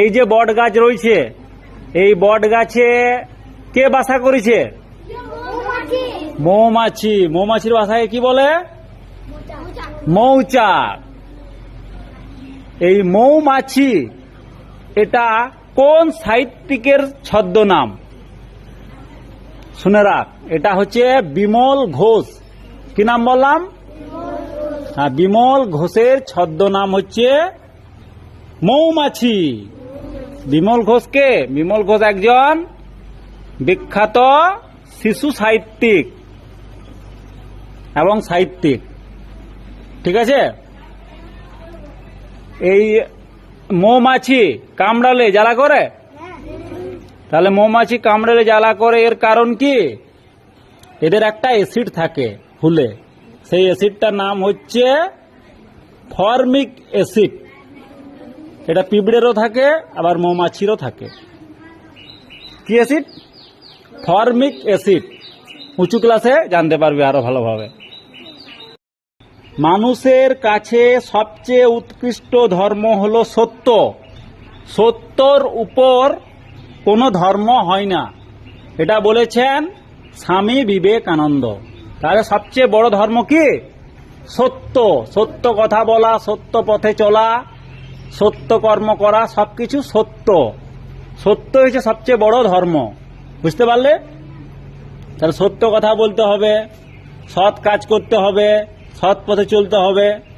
এই যে বট গাছ রয়েছে এই বট গাছে কে বাসা করেছে? মৌমাছি। মৌমাছির বাসায় কি বলে? মৌচাক। এই মৌমাছি এটা কোন সাহিত্যিকের ছদ্মনাম? শুনে রাখ এটা হচ্ছে বিমল ঘোষ। কি নাম বললাম? হ্যাঁ বিমল ঘোষের ছদ্মনাম হচ্ছে মৌমাছি। বিমল ঘোষকে, বিমল ঘোষ একজন বিখ্যাত শিশু সাহিত্যিক এবং সাহিত্যিক। ঠিক আছে? এই মৌমাছি কামড়ালে জ্বালা করে? তাহলে মৌমাছি কামড়ালে জ্বালা করে, এর কারণ কি? এদের একটা অ্যাসিড থাকে ফুলে। সেই অ্যাসিডটার নাম হচ্ছে ফর্মিক অ্যাসিড। এটা পিঁপড়েরও থাকে, আবার মৌমাছিরও থাকে। কি অ্যাসিড ফর্মিক অ্যাসিড উঁচু ক্লাসে জানতে পারবে আরও ভালোভাবে। মানুষের কাছে সবচেয়ে উৎকৃষ্ট ধর্ম হলো সত্য। সত্যর উপর কোনো ধর্ম হয় না। এটা বলেছেন স্বামী বিবেকানন্দ। তাহলে সবচেয়ে বড় ধর্ম কি? সত্য। সত্য কথা বলা, সত্য পথে চলা। সত্য কর্ম করা সবকিছু সত্য। সত্য হচ্ছে সবচেয়ে বড় ধর্ম। বুঝতে পারলে? তাহলে সত্য কথা বলতে হবে, সৎ কাজ করতে হবে, সৎ পথে চলতে হবে।